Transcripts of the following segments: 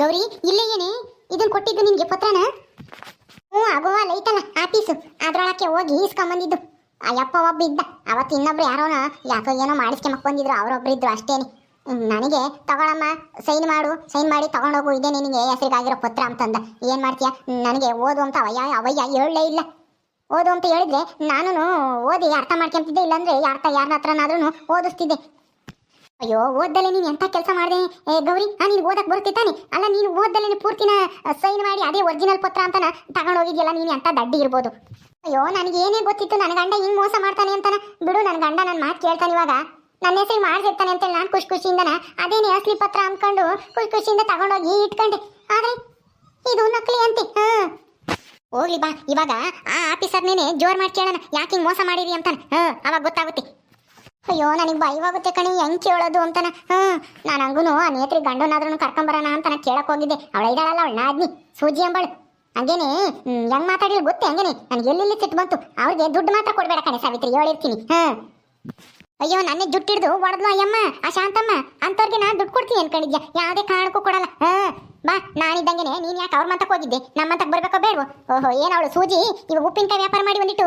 ಗೌರಿ, ಇಲ್ಲೇ ಏನೇ? ಇದನ್ನ ಕೊಟ್ಟಿದ್ದು ನಿನ್ಗೆ ಪತ್ರನ? ಹ್ಞೂ ಅಗೋವಾ ಲೈತಲ್ಲ ಆಫೀಸು ಅದ್ರೊಳಕ್ಕೆ ಹೋಗಿ ಇಸ್ಕೊಂಬಂದಿದ್ದು ಆ ಯಪ್ಪ ಒಬ್ಬ ಇದ್ದ. ಅವತ್ತು ಇನ್ನೊಬ್ರು ಯಾರೋನ, ಯಾಕೋ ಏನೋ ಮಾಡಿಸ್ಕೊಂಬಕ್ ಬಂದಿದ್ರು ಅವರೊಬ್ರು ಇದ್ರು ಅಷ್ಟೇನೆ. ನನಗೆ ತಗೊಳಮ್ಮ ಸೈನ್ ಮಾಡು ಸೈನ್ ಮಾಡಿ ತಗೊಂಡೋಗು, ಇದೆ ನಿನಗೆ ಹೆಸರಿಗಾಗಿರೋ ಪತ್ರ ಅಂತಂದ. ಏನು ಮಾಡ್ತೀಯ? ನನಗೆ ಓದು ಅಂತ ಅವಯ್ಯ ಅವಯ್ಯ ಹೇಳಲೇ ಇಲ್ಲ. ಓದು ಅಂತ ಹೇಳಿದ್ರೆ ನಾನು ಓದಿ ಅರ್ಥ ಮಾಡ್ಕೊಂತಿದ್ದೆ, ಇಲ್ಲಾಂದ್ರೆ ಯಾರ ಯಾರನ್ನ ಹತ್ರನಾದ್ರೂ ಓದಿಸ್ತಿದ್ದೆ. ಅಯ್ಯೋ, ಓದ್ದಲ್ಲೇ ನೀನು ಎಂಥ ಕೆಲಸ ಮಾಡಿದೆ? ಏ, ಗೌರಿ, ಆ, ನೀನು ಓದಕ್ಕೆ ಬರ್ತಿತ್ತಾನೆ ಅಲ್ಲ, ನೀನು ಓದ್ದಲೆ ಪೂರ್ತಿನ ಸೈನ್ ಮಾಡಿ ಅದೇ ಒರಿಜಿನಲ್ ಪತ್ರ ಅಂತನ ತಗೊಂಡೋಗಿದ್ಯಲ್ಲ, ನೀನು ಎಂಥ ದಡ್ಡಿ ಇರ್ಬೋದು? ಅಯ್ಯೋ, ನನಗೆ ಏನೇ ಗೊತ್ತಿತ್ತು ನನ್ನ ಗಂಡ ಹಿಂಗ್ ಮೋಸ ಮಾಡ್ತಾನೆ ಅಂತಾನ? ಬಿಡು ನನ್ನ ಗಂಡ ನನ್ನ ಮಾತು ಕೇಳ್ತಾನೆ ಇವಾಗ. ನನ್ನ ಹೆಸರು ಮಾಡ್ಸಿರ್ತಾನೆ ಅಂತೇಳಿ ನಾನು ಖುಷಿ ಖುಷಿಯಿಂದನ ಅದೇನೇ ಅಸಲಿ ಪತ್ರ ಅಂದ್ಕೊಂಡು ಖುಷಿ ಖುಷಿಯಿಂದ ತಗೊಂಡೋಗಿ ಇಟ್ಕೊಂಡೆ. ಆದರೆ, ಇದು ನಕಲಿ ಅಂತೆ, ಹಾ. ಹೋಗ್ಲಿ ಬಾ, ಇವಾಗ ಆ ಆಫೀಸರ್ನೇನೆ ಜೋರ್ ಮಾಡಿ ಕೇಳೋಣ, ಯಾಕೆ ಹಿಂಗೆ ಮೋಸ ಮಾಡಿರಿ ಅಂತಾನೆ? ಹಾಂ, ಅವಾಗ ಗೊತ್ತಾಗುತ್ತೆ. ಅಯ್ಯೋ ನನಗೆ ಭಯವಾಗುತ್ತೆ ಕಣಿ ಹೆಂಗ್ ಕೇಳೋದು ಅಂತನ ಹ್ಮ್ ನಾನು ಹಂಗೂನು ಆ ನೇತ್ರಿ ಗಂಡನಾದ್ರೂ ಕರ್ಕೊಂಬರೋಣ ಅಂತ ನಾನು ಕೇಳಕ್ ಹೋಗಿದ್ದೆ. ಅವಳ ಇದಾಳಲ್ಲ ಅವಳ ನಾದ್ನಿ ಸೂಜಿ ಅಂಬಳು. ಹಂಗೇನೆ ಹ್ಮ್, ಹೆಂಗ್ ಮಾತಾಡಿಲ್ಲ ಗೊತ್ತೇ ಹಂಗೇನೆ? ನನಗೆ ಎಲ್ಲೆಲ್ಲಿ ಸಿಟ್ಟು ಬಂತು? ಅವ್ರಿಗೆ ದುಡ್ಡು ಮಾತ್ರ ಕೊಡ್ಬೇಡ ಕಣೆ ಸಾವಿತ್ರಿ ಹೇಳಿರ್ತೀನಿ. ಹಾ ಅಯ್ಯೋ ನನ್ನ ಜುಟ್ಟು ಹಿಡ್ದು ಹೊಡೆದ್ಲು ಅಯ್ಯಮ್ಮ ಆ ಶಾಂತಮ್ಮ. ಅಂತವ್ರಿಗೆ ನಾನು ದುಡ್ಡು ಕೊಡ್ತೀನಿ ಅನ್ಕೊಂಡಿದ್ಯಾ? ಯಾವುದೇ ಕಾರಣಕ್ಕೂ ಕೊಡಲ್ಲ. ಹಾ ಬಾ ನಾನಿದ್ದಂಗೆನೆ ನೀನು ಯಾಕೆ ಅವ್ರ ಮಂತಕ್ಕೆ ಹೋಗಿದ್ದೆ? ನಮ್ಮ ಮಂತಕ್ಕೆ ಬರಬೇಕೋ ಬೇಡವೋ? ಓಹೋ ಏನು ಅವಳು ಸೂಜಿ? ಇವಾಗ ಉಪ್ಪಿನಕಾಯಿ ವ್ಯಾಪಾರ ಮಾಡಿ ಬಂದಿಟ್ಟು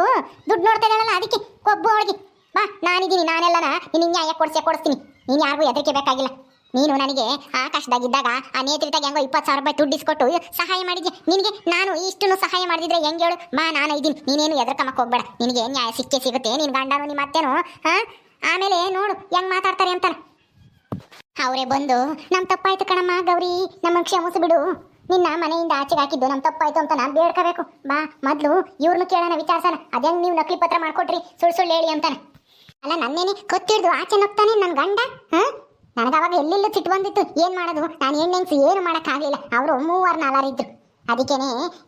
ದುಡ್ಡು ನೋಡ್ತಾ ಇದ್ದಾಳಲ್ಲ ಅದಕ್ಕೆ ಕೊಬ್ಬು ಅವಳಿಗೆ. ಬಾ, ನಾನಿದ್ದೀನಿ, ನಾನೆಲ್ಲನ. ನಿನ್ನ ನ್ಯಾಯ ಕೊಡ್ಸೇ, ಕೊಡಿಸ್ತೀನಿ. ನೀನು ಯಾರಿಗೂ ಹೆದರಿಕೆ ಬೇಕಾಗಿಲ್ಲ. ನೀನು ನನಗೆ ಆಕಾಶದಾಗಿದ್ದಾಗ, ಆ ನೇತೃತ್ವಕ್ಕೆ ಹೆಂಗೋ ಇಪ್ಪತ್ತು ಸಾವಿರ ರೂಪಾಯಿ ದುಡ್ಡು ಇಸ್ಕೊಟ್ಟು ಸಹಾಯ ಮಾಡಿದ್ದೆ ನಿನಗೆ ನಾನು ಇಷ್ಟನ್ನು ಸಹಾಯ ಮಾಡಿದ್ರೆ ಹೆಂಗೆ ಹೇಳು? ಬಾ, ನಾನು ಇದ್ದೀನಿ ನೀನೇನು ಎದ್ರಕಮಕ್ಕೆ ಹೋಗ್ಬೇಡ. ನಿನಗೆ ನ್ಯಾಯ ಸಿಕ್ಕೆ ಸಿಗುತ್ತೆ. ನಿನ್ನ ಗಂಡನು ನಿಮ್ಮ ಅತ್ತೇನು, ಹಾಂ? ಆಮೇಲೆ ನೋಡು, ಹೆಂಗ್ ಮಾತಾಡ್ತಾರೆ ಅಂತಾನೆ. ಅವರೇ ಬಂದು, ನಮ್ ತಪ್ಪಾಯ್ತು ಕಣಮ್ಮ, ಗೌರಿ. ನಮ್ಮ ಕ್ಷಮಿಸಿ ಬಿಡು. ನಿನ್ನ ಮನೆಯಿಂದ ಆಚೆಗೆ ಹಾಕಿದ್ದು ನಮ್ಮ ತಪ್ಪಾಯ್ತು ಅಂತ ನಾನು ಬೇಡ್ಕೋಬೇಕು. ಬಾ, ಮೊದಲು ಇವ್ರನ್ನ ಕೇಳೋಣ ವಿಚಾರಿಸೋಣ. ಅದೇ ನೀವು ನಕಲಿ ಪತ್ರ ಮಾಡ್ಕೊಟ್ರಿ? ಸುಳ್ಳು ಸುಳ್ಳು ಹೇಳಿ ಅಂತಾನೆ. ಅಲ್ಲ ನನ್ನೇನೆ ಕೊತ್ತಿಡ್ದು ಆಚೆ ನಗ್ತಾನೆ ನನ್ನ ಗಂಡ? ಹಾ? ನನಗೆ ಅವಾಗ ಎಲ್ಲೆಲ್ಲೂ ಸಿಟ್ಟು ಬಂದಿತ್ತು. ಏನ್ ಮಾಡೋದು? ನಾನು ಹೆಣ್ಣೆಂಗ್ಸಿ ಏನು ಮಾಡೋಕ್ಕಾಗಲಿಲ್ಲ ಅವರು ಮೂವರು ನಾಲಾರಿದ್ರು ಅದಕ್ಕೇನೆ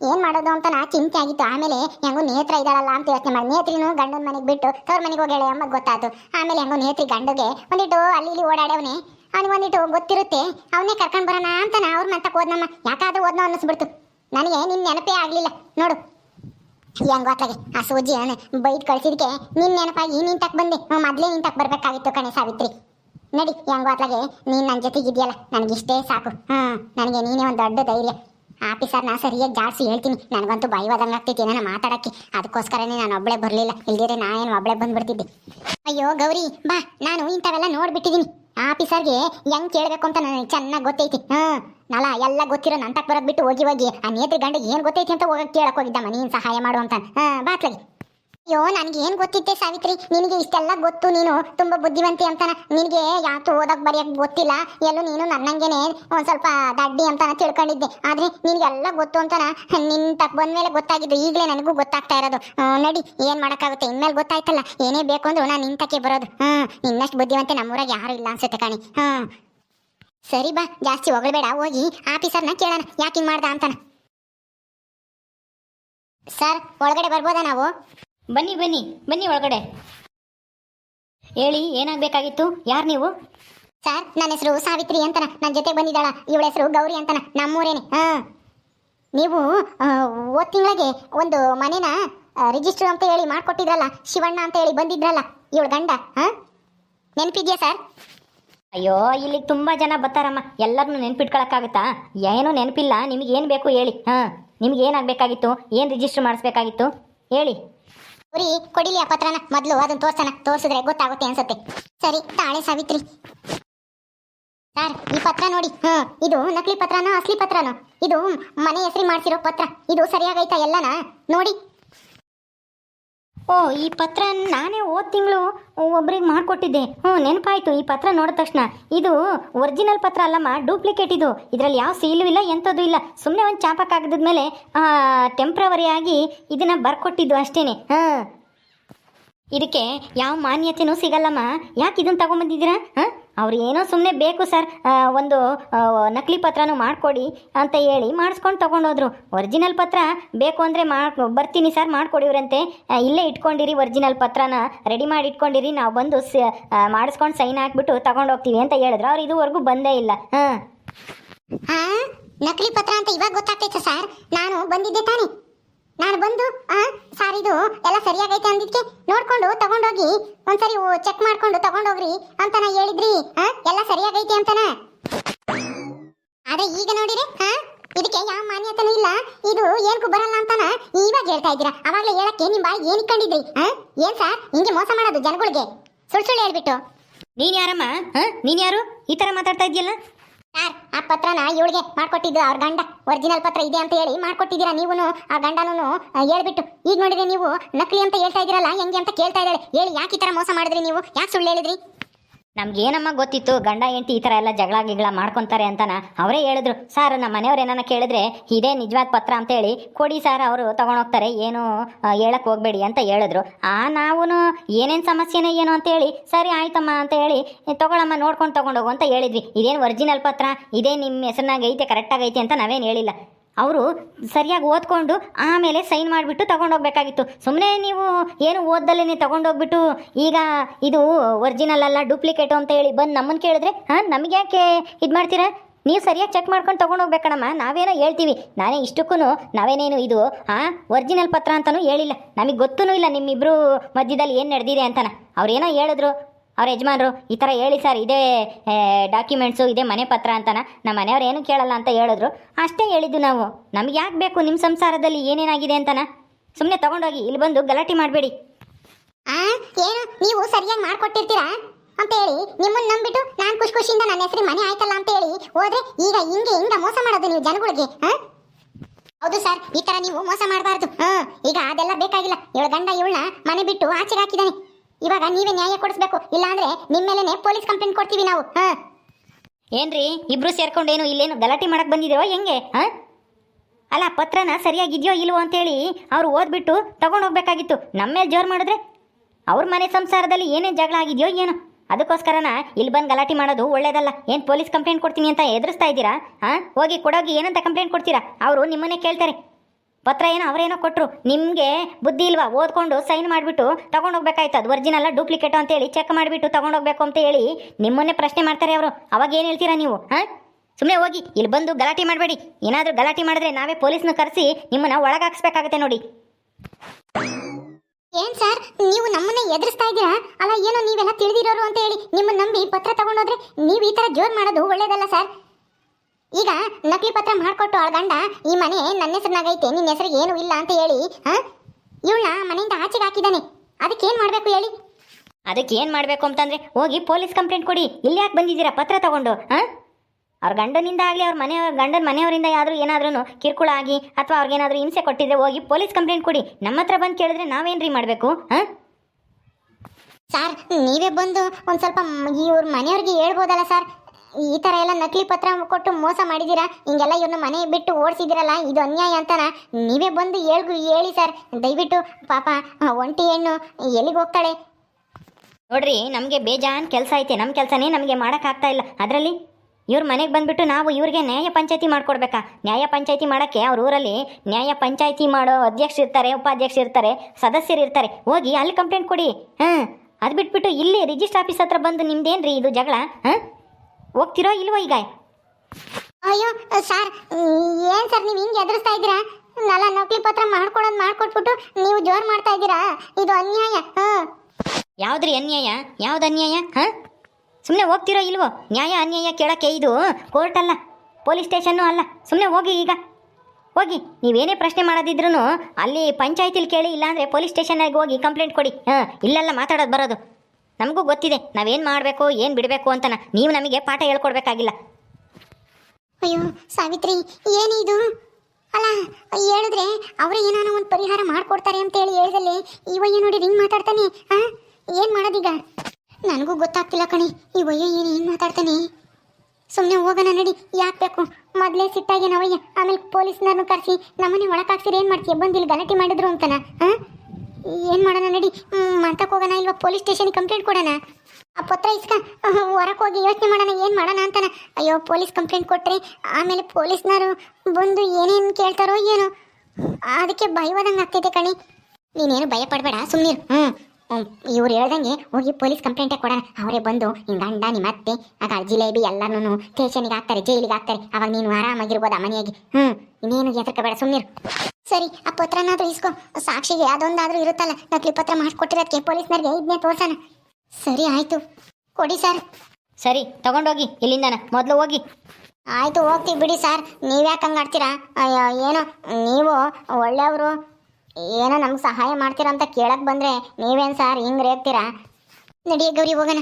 ಏನ್ ಮಾಡೋದು ಅಂತ ನಾ ಚಿಂತೆ ಆಗಿತ್ತು. ಆಮೇಲೆ ಹೆಂಗೋ ನೇತ್ರ ಇದ್ದಾಳಲ್ಲ ಅಂತ ಯೋಚನೆ ಮಾಡಿ. ನೇತ್ರಿನು ಗಂಡನ ಮನೆಗೆ ಬಿಟ್ಟು ತವ್ರ ಮನೆಗೆ ಹೋಗ್ಯಾಳೆ ಅಮ್ಮಗೆ ಗೊತ್ತಾಯ್ತು ಆಮೇಲೆ ಹೆಂಗೋ ನೇತ್ರಿ ಗಂಡಗೆ ಒಂದಿಟ್ಟು ಅಲ್ಲಿ ಇಲ್ಲಿ ಓಡಾಡವನೆ ಅವ್ನಿಗೆ ಒಂದಿಟ್ಟು ಗೊತ್ತಿರುತ್ತೆ. ಅವನೇ ಕರ್ಕೊಂಡು ಬರೋಣ ಅಂತ ನಾ ಅವ್ರ ಮಂತಕ್ಕೆ ಹೋದ್ನಮ್ಮ. ಯಾಕಾದ್ರೂ ಓದ್ನೋ ಅನ್ನಿಸ್ಬಿಡ್ತು. ನನಗೆ ನಿನ್ ನೆನಪೇ ಆಗ್ಲಿಲ್ಲ. ನೋಡು. ಹೆಂಗ್ ಗೊತ್ತಾಗೆ ಆ ಸೂಜಿ ಅಣ್ಣ ಬೈಟ್ ಕಳ್ಸಿದ್ಕೆ ನಿನ್ ನೆನಪಾಗಿ ನೀನ್ ತಕ್ ಬಂದೆ. ಮೊದ್ಲೇ ನೀನ್ ತಕ್ ಬರ್ಬೇಕಾಗಿತ್ತು ಕಣೆ ಸಾವಿತ್ರಿ. ನಡಿ, ಹೆಂಗ್ ಗೊತ್ತಾಗೆ ನೀನ್ ನನ್ನ ಜೊತೆಗಿದ್ಯಲ್ಲ ನನಗಿಷ್ಟೇ ಸಾಕು. ಹ್ಮ್, ನನಗೆ ನೀನೇ ಒಂದು ದೊಡ್ಡ ಧೈರ್ಯ. ಆಫೀಸರ್ ನಾ ಸರಿಯಾಗಿ ಜಾಸ್ತಿ ಹೇಳ್ತೀನಿ. ನನಗಂತೂ ಭಯವಾದಂಗೆ ಆಗ್ತೈತಿ ನಾನು ಮಾತಾಡಕ್ಕೆ. ಅದಕ್ಕೋಸ್ಕರನೇ ನಾನು ಒಬ್ಳೆ ಬರಲಿಲ್ಲ. ಇಲ್ದಿದ್ರೆ ನಾ ಏನು ಒಬ್ಳೆ ಬಂದ್ಬಿಡ್ತಿದ್ದೆ. ಅಯ್ಯೋ, ಗೌರಿ, ಬಾ. ನಾನು ಇಂಥವೆಲ್ಲ ನೋಡ್ಬಿಟ್ಟಿದ್ದೀನಿ ಆಫೀಸರ್ಗೆ ಹೆಂಗೆ ಕೇಳಬೇಕು ಅಂತ ನನಗೆ ಚೆನ್ನಾಗಿ ಗೊತ್ತೈತಿ. ಹ್ಮ್. ನಲ ಎಲ್ಲ ಗೊತ್ತಿರೋ ನಂತಕ್ ಬರಕ್ ಬಿಟ್ಟು ಹೋಗಿ ಹೋಗಿ, ಆ ನೇತ್ರಿ ಗಂಡಿಗೆ ಏನ್ ಗೊತ್ತೈತಿ ಅಂತ ಹೋಗಕ್ ಕೇಳಕ್ ಹೋಗಿದ್ದಮ್ಮ, ನೀನ್ ಸಹಾಯ ಮಾಡು ಅಂತ. ಬಾತ್ಲಗಿ ಅಯ್ಯೋ, ನನಗೆ ಏನ್ ಗೊತ್ತಿತ್ತೆ ಸಾವಿತ್ರಿ? ನಿನಗೆ ಇಷ್ಟೆಲ್ಲ ಗೊತ್ತು ನೀನು, ತುಂಬಾ ಬುದ್ಧಿವಂತಿ ಅಂತಾನ. ನಿನಗೆ ಯಾತು ಓದಕ್ ಬರೆಯಕ್ ಗೊತ್ತಿಲ್ಲ. ಎಲ್ಲೂ ನೀನು ನನ್ನಂಗೆನೆ ಒಂದ್ ಸ್ವಲ್ಪ ದಡ್ಡಿ ಅಂತಾನ ತಿಳ್ಕೊಂಡಿದ್ದೆ. ಆದ್ರೆ ನಿನ್ಗೆಲ್ಲ ಗೊತ್ತು ಅಂತಾನ, ನಿನ್ ತಕ್ ಬಂದ್ಮೇಲೆ ಗೊತ್ತಾಗಿದ್ದು ಈಗಲೇ ನನಗೂ ಗೊತ್ತಾಗ್ತಾ ಇರೋದು. ನಡಿ, ಏನ್ ಮಾಡಕ್ಕಾಗುತ್ತೆ? ಇನ್ಮೇಲೆ ಗೊತ್ತಾಯ್ತಲ್ಲ. ಏನೇ ಬೇಕು ಅಂದ್ರು ನಾನು ನಿಂತಕ್ಕೆ ಬರೋದು. ಹ್ಮ್, ಇನ್ನಷ್ಟು ಬುದ್ಧಿವಂತೆ ನಮ್ಮೂರಾಗ ಯಾರು ಇಲ್ಲ ಅನ್ಸುತ್ತೆ ಕಣಿ. ಹ್ಮ್. ಸರಿ ಬಾ ಜಾಸ್ತಿ ಹೊಗಳಬೇಡ ಹೋಗಿ ಆಫೀಸರ್ನ ಕೇಳೋಣ ಯಾಕೆ ಹಿಂಗೆ ಮಾಡ್ದ ಅಂತಾನ. ಸರ್ ಒಳಗಡೆ ಬರ್ಬೋದಾ ನಾವು? ಬನ್ನಿ ಬನ್ನಿ ಬನ್ನಿ ಒಳಗಡೆ. ಹೇಳಿ ಏನಾಗಬೇಕಾಗಿತ್ತು? ಯಾರು ನೀವು? ಸರ್ ನನ್ನ ಹೆಸರು ಸಾವಿತ್ರಿ ಅಂತನ ನನ್ನ ಜೊತೆ ಬಂದಿದ್ದಾಳ ಇವಳ ಹೆಸರು ಗೌರಿ ಅಂತನ ನಮ್ಮೂರೇನೆ ಹಾಂ. ನೀವು ಆ, ತಿಂಗಳಿಗೆ ಒಂದು ಮನೇನ ರಿಜಿಸ್ಟರ್ ಅಂತ ಹೇಳಿ ಮಾಡ್ಕೊಟ್ಟಿದ್ರಲ್ಲ ಶಿವಣ್ಣ ಅಂತ ಹೇಳಿ ಬಂದಿದ್ರಲ್ಲ ಇವಳ ಗಂಡ ಹಾಂ? ನೆನಪಿದ್ಯಾ ಸರ್? ಅಯ್ಯೋ, ಇಲ್ಲಿ ತುಂಬ ಜನ ಬರ್ತಾರಮ್ಮ. ಎಲ್ಲರನ್ನೂ ನೆನ್ಪಿಟ್ಕೊಳಕ್ಕಾಗುತ್ತಾ? ಏನು ನೆನಪಿಲ್ಲ. ನಿಮ್ಗೆ ಏನು ಬೇಕು ಹೇಳಿ. ಹಾಂ, ನಿಮ್ಗೆ ಏನಾಗಬೇಕಾಗಿತ್ತು? ಏನು ರಿಜಿಸ್ಟರ್ ಮಾಡಿಸ್ಬೇಕಾಗಿತ್ತು? ಹೇಳಿ. ಉರಿ ಕೊಡಿಲಿ ಆ ಪತ್ರನ. ಮೊದಲು ಅದನ್ನ ತೋರ್ಸೋಣ. ತೋರ್ಸಿದ್ರೆ ಗೊತ್ತಾಗುತ್ತೆ ಅನ್ಸುತ್ತೆ. ಸರಿ, ತಾಳೆ ಸಾವಿತ್ರಿ. ಸರ್, ಈ ಪತ್ರ ನೋಡಿ. ಹ್ಮ್, ಇದು ನಕಲಿ ಪತ್ರನೋ, ಅಸಲಿ ಪತ್ರನೋ? ಇದು ಮನೆ ಹೆಸರಿ ಮಾಡ್ಸಿರೋ ಪತ್ರ. ಇದು ಸರಿಯಾಗೈತಾ ಎಲ್ಲನಾ? ನೋಡಿ. ಓ, ಈ ಪತ್ರ ನಾನೇ ಹೋದ ತಿಂಗಳು ಒಬ್ಬರಿಗೆ ಮಾಡಿಕೊಟ್ಟಿದ್ದೆ. ಹ್ಞೂ, ನೆನಪಾಯ್ತು. ಈ ಪತ್ರ ನೋಡಿದ ತಕ್ಷಣ. ಇದು ಒರಿಜಿನಲ್ ಪತ್ರ ಅಲ್ಲಮ್ಮ, ಡೂಪ್ಲಿಕೇಟ್ ಇದು. ಇದರಲ್ಲಿ ಯಾವ ಸೀಲು ಇಲ್ಲ, ಎಂಥದ್ದು ಇಲ್ಲ. ಸುಮ್ಮನೆ ಒಂದು ಚಾಪ ಕಾಗದದ ಮೇಲೆ ಟೆಂಪ್ರವರಿ ಆಗಿ ಇದನ್ನು ಬರ್ಕೊಟ್ಟಿದ್ದು ಅಷ್ಟೇನೆ. ಹಾಂ. ಇದಕ್ಕೆ ಯಾವ ಮಾನ್ಯತೆನೂ ಸಿಗಲ್ಲಮ್ಮ. ಯಾಕೆ ಇದನ್ನು ತಗೊಂಬಂದಿದ್ದೀರಾ? ಹಾಂ? ಅವ್ರು ಏನೋ ಸುಮ್ಮನೆ ಬೇಕು ಸರ್ ಒಂದು ನಕಲಿ ಪತ್ರನೂ ಮಾಡಿಕೊಡಿ ಅಂತ ಹೇಳಿ ಮಾಡಿಸ್ಕೊಂಡು ತೊಗೊಂಡೋದ್ರು. ಒರಿಜಿನಲ್ ಪತ್ರ ಬೇಕು ಅಂದರೆ ಮಾಡ್ ಬರ್ತೀನಿ ಸರ್, ಮಾಡಿಕೊಡಿವ್ರಂತೆ. ಇಲ್ಲೇ ಇಟ್ಕೊಂಡಿರಿ ಒರಿಜಿನಲ್ ಪತ್ರನ, ರೆಡಿ ಮಾಡಿ ಇಟ್ಕೊಂಡಿರಿ, ನಾವು ಬಂದು ಸ ಮಾಡಿಸ್ಕೊಂಡು ಸೈನ್ ಹಾಕ್ಬಿಟ್ಟು ತಗೊಂಡೋಗ್ತೀವಿ ಅಂತ ಹೇಳಿದ್ರು. ಅವ್ರು ಇದುವರೆಗೂ ಬಂದೇ ಇಲ್ಲ. ಹಾ. ನಕಲಿ ಪತ್ರ ಅಂತ ಇವಾಗ ಗೊತ್ತಾಗ್ತೈತೆ ಸರ್. ನಾನು ಬಂದಿದ್ದೆ ತಾನೆ. ನಾನು ಬಂದು, ಆ ಸಾರ್ ಇದು ಎಲ್ಲ ಸರಿಯಾಗೈತೆ ಅಂದಿದ್ಕೆ ನೋಡ್ಕೊಂಡು ತಗೊಂಡೋಗಿ, ಒಂದ್ಸರಿ ಚೆಕ್ ಮಾಡ್ಕೊಂಡು ತಗೊಂಡೋಗ್ರಿ ಅಂತ ನಾ ಹೇಳಿದ್ರಿ, ಆ, ಎಲ್ಲ ಸರಿಯಾಗೈತೆ ಅಂತನ. ಅದೇ ಈಗ ನೋಡಿರಿ ಹಾ ಇದಕ್ಕೆ ಯಾವ ಮಾನ್ಯತೆನೂ ಇಲ್ಲ. ಇದು ಏನಕ್ಕೂ ಬರಲ್ಲ ಅಂತನ ಇವಾಗ ಹೇಳ್ತಾ ಇದ್ದೀರಾ? ಅವಾಗಲೇ ಹೇಳಕ್ಕೆ ನಿಮ್ಮ ಬಾಯಿ ಏನ್ ಇಟ್ಕೊಂಡಿದ್ರಿ ಹಾ ಏನ್ ಸರ್ ಹಿಂಗೆ ಮೋಸ ಮಾಡೋದು ಜನಗಳಿಗೆ. ಸುಳ್ಳು ಸುಳ್ಳು ಹೇಳ್ಬಿಟ್ಟು. ನೀನ್ ಯಾರಮ್ಮ? ಹಾ ನೀನ್ ಯಾರು? ಈ ತರ ಮಾತಾಡ್ತಾ ಇದೆಯಲ್ಲ? ಸರ್ ಆ ಪತ್ರನ ಇವಳಿಗೆ ಮಾಡ್ಕೊಟ್ಟಿದ್ದು ಅವ್ರ ಗಂಡ. ಒರಿಜಿನಲ್ ಪತ್ರ ಇದೆ ಅಂತ ಹೇಳಿ ಮಾಡ್ಕೊಟ್ಟಿದ್ದೀರಾ ನೀವು ಆ ಗಂಡನೂ ಹೇಳ್ಬಿಟ್ಟು. ಈಗ ನೋಡಿದ್ರೆ ನೀವು ನಕಲಿ ಅಂತ ಹೇಳ್ತಾ ಇದ್ದೀರಲ್ಲ, ಹೆಂಗೆ ಅಂತ ಕೇಳ್ತಾ ಇದ್ದಾಳೆ. ಹೇಳಿ ಯಾಕೆ ಈ ಥರ ಮೋಸ ಮಾಡಿದ್ರಿ ನೀವು? ಯಾಕೆ ಸುಳ್ಳು ಹೇಳಿದ್ರಿ? ನಮ್ಗೇನಮ್ಮ ಗೊತ್ತಿತ್ತು, ಗಂಡ, ಹೆಂಡತಿ ಈ ಥರ ಎಲ್ಲ ಜಗಳ, ಗಿಗಳ ಮಾಡ್ಕೊಂತಾರೆ ಅಂತನ ಅವರೇ ಹೇಳಿದ್ರು. ಸರ್, ನಮ್ಮ ಮನೆಯವ್ರು ಏನಾನ ಕೇಳಿದ್ರೆ ಇದೇ ನಿಜವಾದ ಪತ್ರ ಅಂತ ಹೇಳಿ ಕೊಡಿ ಸರ್, ಅವರು ತಗೊಂಡೋಗ್ತಾರೆ, ಏನು ಹೇಳಕ್ಕೆ ಹೇಳಕ್ ಹೋಗ್ಬೇಡಿ ಅಂತ ಹೇಳಿದ್ರು. ಆ ನಾವು ಏನೇನು ಸಮಸ್ಯೆನೇ ಏನು ಅಂತ ಹೇಳಿ ಸರಿ ಆಯ್ತಮ್ಮ ಅಂತ ಹೇಳಿ ತೊಗೊಳಮ್ಮ, ನೋಡ್ಕೊಂಡು ತಗೊಂಡೋಗು ಅಂತ ಹೇಳಿದ್ವಿ. ಇದೇನು ಒರಿಜಿನಲ್ ಪತ್ರ, ಇದೇ ನಿಮ್ಮ ಹೆಸರಿನಾಗ ಐತೆ ಕರೆಕ್ಟಾಗಿ ಐತೆ ಅಂತ ನಾವೇನು ಹೇಳಿಲ್ಲ. ಅವರು ಸರಿಯಾಗಿ ಓದ್ಕೊಂಡು ಆಮೇಲೆ ಸೈನ್ ಮಾಡಿಬಿಟ್ಟು ತೊಗೊಂಡೋಗ್ಬೇಕಾಗಿತ್ತು. ಸುಮ್ಮನೆ ನೀವು ಏನು ಓದ್ದಲ್ಲೇ ತೊಗೊಂಡೋಗ್ಬಿಟ್ಟು ಈಗ ಇದು ಒರಿಜಿನಲ್ ಅಲ್ಲ ಡೂಪ್ಲಿಕೇಟು ಅಂತ ಹೇಳಿ ಬಂದು ನಮ್ಮನ್ನು ಕೇಳಿದ್ರೆ, ಹಾಂ, ನಮಗೆ ಯಾಕೆ ಇದು ಮಾಡ್ತೀರಾ? ನೀವು ಸರಿಯಾಗಿ ಚೆಕ್ ಮಾಡ್ಕೊಂಡು ತೊಗೊಂಡೋಗ್ಬೇಕಣಮ್ಮ ನಾವೇನೋ ಹೇಳ್ತೀವಿ. ನಾನೇ ಇಷ್ಟಕ್ಕೂ ನಾವೇನೇನು ಇದು ಹಾಂ ಒರಿಜಿನಲ್ ಪತ್ರ ಅಂತಲೂ ಹೇಳಿಲ್ಲ. ನಮಗೆ ಗೊತ್ತೂ ಇಲ್ಲ ನಿಮ್ಮಿಬ್ಬರು ಮಧ್ಯದಲ್ಲಿ ಏನು ನಡೆದಿದೆ ಅಂತನ. ಅವ್ರೇನೋ ಹೇಳಿದ್ರು. ಅವ್ರ ಯಜಮಾನರು, ಈ ಥರ ಹೇಳಿ ಸರ್, ಇದೇ ಡಾಕ್ಯುಮೆಂಟ್ಸು ಇದೇ ಮನೆ ಪತ್ರ ಅಂತನ. ನಮ್ಮ ಮನೆಯವ್ರು ಏನು ಕೇಳಲ್ಲ ಅಂತ ಹೇಳಿದ್ರು. ಅಷ್ಟೇ ಹೇಳಿದ್ದು ನಾವು. ನಮ್ಗೆ ಯಾಕೆ ಬೇಕು ನಿಮ್ಮ ಸಂಸಾರದಲ್ಲಿ ಏನೇನಾಗಿದೆ ಅಂತನ? ಸುಮ್ಮನೆ ತಗೊಂಡೋಗಿ, ಇಲ್ಲಿ ಬಂದು ಗಲಾಟೆ ಮಾಡಬೇಡಿ. ಏನು? ನೀವು ಸರಿಯಾಗಿ ಮಾಡಿಕೊಟ್ಟಿರ್ತೀರಾ? ಅಂತ ಹೇಳಿ, ನಿಮ್ಮನ್ನ ನಂಬಿಟ್ಟು ನಾನು ಖುಷಿ ಖುಷಿಯಿಂದ ನನ್ನ ಹೆಸರು ಮನೆ ಆಯ್ತಲ್ಲ ಅಂತ ಹೇಳಿ, ಹೋದ್ರೆ ಈಗ ಹಿಂಗೆ ಹಿಂಗ ಮೋಸ ಮಾಡೋದು ನೀವು ಜನಗಳಿಗೆ ಹೌದು ಸರ್, ಈ ತರ ನೀವು ಮೋಸ ಮಾಡಬಾರ್ದು. ಈಗ ಅದೆಲ್ಲ ಬೇಕಾಗಿಲ್ಲ. ಇವಳ ಗಂಡ, ಇವಳನ್ನ ಮನೆ ಬಿಟ್ಟು ಆಚೆಗೆ ಹಾಕಿದಾನೆ ಇವಾಗ ನೀವೇ ನ್ಯಾಯ ಕೊಡಿಸ್ಬೇಕು. ಇಲ್ಲಾಂದ್ರೆ ನಿಮ್ಮ ಮೇಲೆನೆ ಪೊಲೀಸ್ ಕಂಪ್ಲೇಂಟ್ ಕೊಡ್ತೀವಿ ನಾವು. ಹಾ? ಏನ್ರಿ, ಇಬ್ರು ಸೇರ್ಕೊಂಡೇನು ಇಲ್ಲೇನು ಗಲಾಟೆ ಮಾಡಕ್ ಬಂದಿದ್ದೀರೋ ಹೆಂಗೆ? ಹಾಂ? ಅಲ್ಲ, ಪತ್ರನ ಸರಿಯಾಗಿದೆಯೋ ಇಲ್ವೋ ಅಂತೇಳಿ ಅವ್ರು ಓದ್ಬಿಟ್ಟು ತಗೊಂಡು ಹೋಗ್ಬೇಕಾಗಿತ್ತು. ನಮ್ಮ ಮೇಲೆ ಜೋರು ಮಾಡಿದ್ರೆ ಅವ್ರ ಮನೆ ಸಂಸಾರದಲ್ಲಿ ಏನೇನು ಜಗಳ ಆಗಿದೆಯೋ ಏನೋ. ಅದಕ್ಕೋಸ್ಕರನ ಇಲ್ಲಿ ಬಂದು ಗಲಾಟೆ ಮಾಡೋದು ಒಳ್ಳೇದಲ್ಲ. ಏನು ಪೊಲೀಸ್ ಕಂಪ್ಲೇಂಟ್ ಕೊಡ್ತೀನಿ ಅಂತ ಎದುರಿಸ್ತಾ ಇದ್ದೀರಾ? ಹಾಂ? ಹೋಗಿ ಕೊಡೋಗಿ ಏನಂತ ಕಂಪ್ಲೇಂಟ್ ಕೊಡ್ತೀರಾ? ಅವರು ನಿಮ್ಮನ್ನೇ ಕೇಳ್ತಾರೆ. ಪತ್ರ ಏನೋ ಅವರೇನೋ ಕೊಟ್ಟರು ನಿಮಗೆ ಬುದ್ಧಿ ಇಲ್ವಾ? ಓದ್ಕೊಂಡು ಸೈನ್ ಮಾಡಿಬಿಟ್ಟು ತಗೊಂಡೋಗ್ಬೇಕಾಯ್ತು ಅದು ಒರಿಜಿನಲ್ಲ ಡೂಪ್ಲಿಕೇಟು ಅಂತೇಳಿ ಚೆಕ್ ಮಾಡಿಬಿಟ್ಟು ತಗೊಂಡೋಗ್ಬೇಕು ಅಂತ ಹೇಳಿ ನಿಮ್ಮನ್ನೇ ಪ್ರಶ್ನೆ ಮಾಡ್ತಾರೆ ಅವರು. ಅವಾಗ ಏನು ಹೇಳ್ತೀರಾ ನೀವು? ಹಾಂ? ಸುಮ್ಮನೆ ಹೋಗಿ. ಇಲ್ಲಿ ಬಂದು ಗಲಾಟೆ ಮಾಡಬೇಡಿ. ಏನಾದರೂ ಗಲಾಟೆ ಮಾಡಿದ್ರೆ ನಾವೇ ಪೊಲೀಸ್ನ ಕರೆಸಿ ನಿಮ್ಮನ್ನ ಒಳಗಾಕ್ಸ್ಬೇಕಾಗತ್ತೆ ನೋಡಿ. ಏನ್ ಸರ್? ನೀವು ನಮ್ಮನ್ನ ಎದುರಿಸ್ತಾ ಇದ್ದೀರಾ? ಅಲ್ಲ, ಏನೋ ನೀವೆಲ್ಲ ತಿಳಿದಿರೋರು ಅಂತ ಹೇಳಿ ನಿಮ್ಮನ್ನ ನಂಬಿ ಪತ್ರ ತಗೊಂಡೋದ್ರೆ ನೀವು ಈ ತರ ಜೋರ್ ಮಾಡೋದು ಒಳ್ಳೇದಲ್ಲ ಸರ್? ಈಗ ನಕಲಿ ಪತ್ರ ಮಾಡಿಕೊಟ್ಟು ಅವಳ ಗಂಡ ಈ ಮನೆ ನನ್ನ ಹೆಸರಿನಾಗೈತೆ ನಿನ್ನ ಹೆಸರಿಗೆ ಏನು ಇಲ್ಲ ಅಂತ ಹೇಳಿ ಹಾಂ? ಇವಳನ್ನ ಮನೆಯಿಂದ ಆಚೆಗೆ ಹಾಕಿದ್ದಾನೆ ಅದಕ್ಕೆ ಮಾಡಬೇಕು ಮಾಡ್ಬೇಕು ಹೇಳಿ? ಅದಕ್ಕೆ ಏನು ಮಾಡಬೇಕು ಅಂತಂದರೆ ಹೋಗಿ ಪೊಲೀಸ್ ಕಂಪ್ಲೇಂಟ್ ಕೊಡಿ. ಇಲ್ಲಿ ಯಾಕೆ ಬಂದಿದ್ದೀರಾ? ಪತ್ರ ತಗೊಂಡು ಹಾಂ? ಅವ್ರ ಗಂಡನಿಂದ ಆಗಲಿ ಅವ್ರ ಮನೆಯವ್ರ ಗಂಡನ ಮನೆಯವರಿಂದ ಆದರೂ ಏನಾದ್ರೂ ಕಿರುಕುಳ ಆಗಿ ಅಥವಾ ಅವ್ರಿಗೇನಾದರೂ ಹಿಂಸೆ ಕೊಟ್ಟಿದ್ರೆ ಹೋಗಿ ಪೊಲೀಸ್ ಕಂಪ್ಲೇಂಟ್ ಕೊಡಿ. ನಮ್ಮ ಹತ್ರ ಬಂದು ಕೇಳಿದ್ರೆ ರೀ ಮಾಡಬೇಕು ಹಾಂ? ಸರ್ ನೀವೇ ಬಂದು ಒಂದು ಸ್ವಲ್ಪ ಇವ್ರ ಮನೆಯವ್ರಿಗೆ ಹೇಳ್ಬೋದಲ್ಲ ಸರ್? ಈ ಥರ ಎಲ್ಲ ನಕಲಿ ಪತ್ರ ಕೊಟ್ಟು ಮೋಸ ಮಾಡಿದ್ದೀರಾ ಹಿಂಗೆಲ್ಲ ಇವ್ರನ್ನ ಮನೆ ಬಿಟ್ಟು ಓಡಿಸಿದಿರಲ್ಲ, ಇದು ಅನ್ಯಾಯ ಅಂತನ? ನೀವೇ ಬಂದು ಹೇಳ್ಗು ಹೇಳಿ ಸರ್, ದಯವಿಟ್ಟು ಪಾಪ ಒಂಟಿ ಹೆಣ್ಣು ಎಲ್ಲಿಗೆ ಹೋಗ್ತಾಳೆ? ನೋಡ್ರಿ, ನಮಗೆ ಬೇಜಾನ್ ಕೆಲಸ ಐತೆ ನಮ್ಮ ಕೆಲಸನೇ ನಮಗೆ ಮಾಡೋಕ್ಕಾಗ್ತಾ ಇಲ್ಲ. ಅದರಲ್ಲಿ ಇವ್ರ ಮನೆಗೆ ಬಂದ್ಬಿಟ್ಟು ನಾವು ಇವ್ರಿಗೆ ನ್ಯಾಯ ಪಂಚಾಯತಿ ಮಾಡ್ಕೊಡ್ಬೇಕಾ? ನ್ಯಾಯ ಪಂಚಾಯತಿ ಮಾಡೋಕ್ಕೆ ಅವ್ರ ಊರಲ್ಲಿ ನ್ಯಾಯ ಪಂಚಾಯತಿ ಮಾಡೋ ಅಧ್ಯಕ್ಷರು ಇರ್ತಾರೆ, ಉಪಾಧ್ಯಕ್ಷರು ಇರ್ತಾರೆ, ಸದಸ್ಯರು ಇರ್ತಾರೆ. ಹೋಗಿ ಅಲ್ಲಿ ಕಂಪ್ಲೇಂಟ್ ಕೊಡಿ. ಹಾಂ, ಅದು ಬಿಟ್ಬಿಟ್ಟು ಇಲ್ಲಿ ರಿಜಿಸ್ಟ್ರ್ ಆಫೀಸ್ ಹತ್ರ ಬಂದು ನಿಮ್ದೇನ್ರಿ ಇದು ಜಗಳ? ಹಾಂ? ಹೋಗ್ತಿರೋ ಇಲ್ವೋ ಈಗ? ಅಯ್ಯೋ ಸರ್ ಏನ್ ಸರ್ ನೀವು ಹಿಂಗೆ ಎದುರಿಸ್ತಾ ಇದ್ದೀರಾ? ನಲ್ಲ ನಕಲಿ ಪತ್ರ ಮಾಡ್ಕೊಡೋದು ಮಾಡ್ಕೊಟ್ಬಿಟ್ಟು ನೀವು ಜೋರ್ ಮಾಡ್ತಾ ಇದ್ದೀರಾ? ಇದು ಅನ್ಯಾಯ ಹ? ಯಾವ್ದ್ರಿ ಅನ್ಯಾಯ? ಯಾವ್ದು ಅನ್ಯಾಯ ಹಾಂ? ಸುಮ್ಮನೆ ಹೋಗ್ತಿರೋ ಇಲ್ವೋ? ನ್ಯಾಯ ಅನ್ಯಾಯ ಕೇಳೋಕ್ಕೆ ಇದು ಕೋರ್ಟ್ ಅಲ್ಲ ಪೊಲೀಸ್ ಸ್ಟೇಷನ್ನು ಅಲ್ಲ. ಸುಮ್ಮನೆ ಹೋಗಿ ಈಗ. ಹೋಗಿ ನೀವೇನೇ ಪ್ರಶ್ನೆ ಮಾಡೋದಿದ್ರು ಅಲ್ಲಿ ಪಂಚಾಯತಿಲಿ ಕೇಳಿ ಇಲ್ಲಾಂದರೆ ಪೊಲೀಸ್ ಸ್ಟೇಷನ್ಗೆ ಹೋಗಿ ಕಂಪ್ಲೇಂಟ್ ಕೊಡಿ ಹಾಂ? ಇಲ್ಲೆಲ್ಲ ಮಾತಾಡೋದು ಬರೋದು. ನಮಗೂ ಗೊತ್ತಿದೆ, ನಾವೇನು ಮಾಡಬೇಕು, ಏನು ಬಿಡಬೇಕು ಅಂತನ. ನೀವು ನಮಗೆ ಪಾಠ ಹೇಳ್ಕೊಡ್ಬೇಕಾಗಿಲ್ಲ. ಅಯ್ಯೋ, ಸಾವಿತ್ರಿ, ಏನಿದು? ಅಲ್ಲ, ಹೇಳಿದ್ರೆ ಅವರೇ ಏನಾನ ಒಂದು ಪರಿಹಾರ ಮಾಡ್ಕೊಡ್ತಾರೆ ಅಂತ ಹೇಳಿ ಹೇಳ್ದಲ್ಲಿ ಇವಯ್ಯ ನೋಡಿ ರಿಂಗ್ ಮಾತಾಡ್ತಾನೆ, ಆ? ಏನು ಮಾಡೋದೀಗ? ನನಗೂ ಗೊತ್ತಾಗ್ತಿಲ್ಲ ಕಣಿ ಇವಯ್ಯ ಏನು ಏನು ಮಾತಾಡ್ತಾನೆ? ಸುಮ್ಮನೆ ಹೋಗೋಣ ನಡಿ, ಯಾಕೆ ಬೇಕು? ಮೊದಲೇ ಸಿಟ್ಟಾಗಿ ನಾವಯ್ಯ, ಆಮೇಲೆ ಪೊಲೀಸ್ನವ್ರನ್ನ ಕರೆಸಿ, ನಮ್ಮನೆ ಒಳಕಾಕ್ಸಿರಿ ಏನು ಮಾಡ್ತೀಯ? ಬಂದು ಇಲ್ಲಿ ಗಲಾಟೆ ಮಾಡಿದ್ರು ಅಂತನ, ಆ? ಏನು ಮಾಡೋಣ ನಡಿ? ಮಾಡ್ತಕ್ಕೆ ಹೋಗೋಣ ಇಲ್ವಾ? ಪೊಲೀಸ್ ಸ್ಟೇಷನ್ಗೆ ಕಂಪ್ಲೇಂಟ್ ಕೊಡೋಣ. ಆ ಪತ್ರ ಇಸ್ಕ ಹೊರಕ್ಕೆ ಹೋಗಿ ಯೋಚನೆ ಮಾಡೋಣ, ಏನು ಮಾಡೋಣ ಅಂತಾನ. ಅಯ್ಯೋ, ಪೊಲೀಸ್ ಕಂಪ್ಲೇಂಟ್ ಕೊಟ್ಟರೆ ಆಮೇಲೆ ಪೊಲೀಸ್ನವರು ಬಂದು ಏನೇನು ಕೇಳ್ತಾರೋ ಏನು. ಅದಕ್ಕೆ ಭಯವಾದಂಗೆ ಆಗ್ತೈತೆ ಕಣಿ. ನೀನೇನು ಭಯ ಪಡಬೇಡ ಸುಮ್ಮನಿರು ಹ್ಞೂ ಇವ್ರು ಹೇಳ್ದಂಗೆ ಹೋಗಿ ಪೊಲೀಸ್ ಕಂಪ್ಲೇಂಟೇ ಕೊಡೋಣ. ಅವರೇ ಬಂದು ನಿನ್ನ ಗಂಡ ನಿಮ್ಮ ಅತ್ತೆ, ಆಗ ಜಿಲೇಬಿ ಎಲ್ಲರೂ ಸ್ಟೇಷನ್ಗೆ ಹಾಕ್ತಾರೆ, ಜೈಲಿಗೆ ಹಾಕ್ತಾರೆ. ಅವಾಗ ನೀನು ಆರಾಮಾಗಿರ್ಬೋದು ಆ ಮನೆಯಾಗಿ? ಹ್ಞೂ ಇನ್ನೇನು ಹೆದರ್ಕೋಬೇಡ ಸುಮ್ಮನಿರು ಸರಿ ಆ ಪತ್ರನಾದ್ರೂ ಇಸ್ಕೊ. ಸಾಕ್ಷಿಗೆ ಅದೊಂದಾದ್ರೂ ಇರುತ್ತಲ್ಲ ನಕಲಿ ಪತ್ರ ಮಾಡಿಕೊಟ್ಟಿರೋದಕ್ಕೆ ಪೊಲೀಸ್ನವ್ರಿಗೆ ಇದನ್ನೇ ತೋರ್ಸೋಣ. ಸರಿ ಆಯ್ತು. ಕೊಡಿ ಸರ್. ಸರಿ ತಗೊಂಡೋಗಿ ಇಲ್ಲಿಂದನ. ಮೊದಲು ಹೋಗಿ. ಆಯ್ತು ಹೋಗ್ತೀವಿ ಬಿಡಿ ಸರ್. ನೀವ್ಯಾಕೆ ಹಂಗೆ ಆಡ್ತೀರಾ? ಅಯ್ಯೋ ಏನೋ ನೀವು ಒಳ್ಳೆಯವರು ಏನೋ ನಮ್ಗೆ ಸಹಾಯ ಮಾಡ್ತೀರಾ ಅಂತ ಕೇಳಕ್ಕೆ ಬಂದ್ರೆ ನೀವೇನು ಸರ್ ಹಿಂಗೆ ರೇಗ್ತೀರಾ? ನಡಿಯ ಗೌರಿ ಹೋಗೋಣ.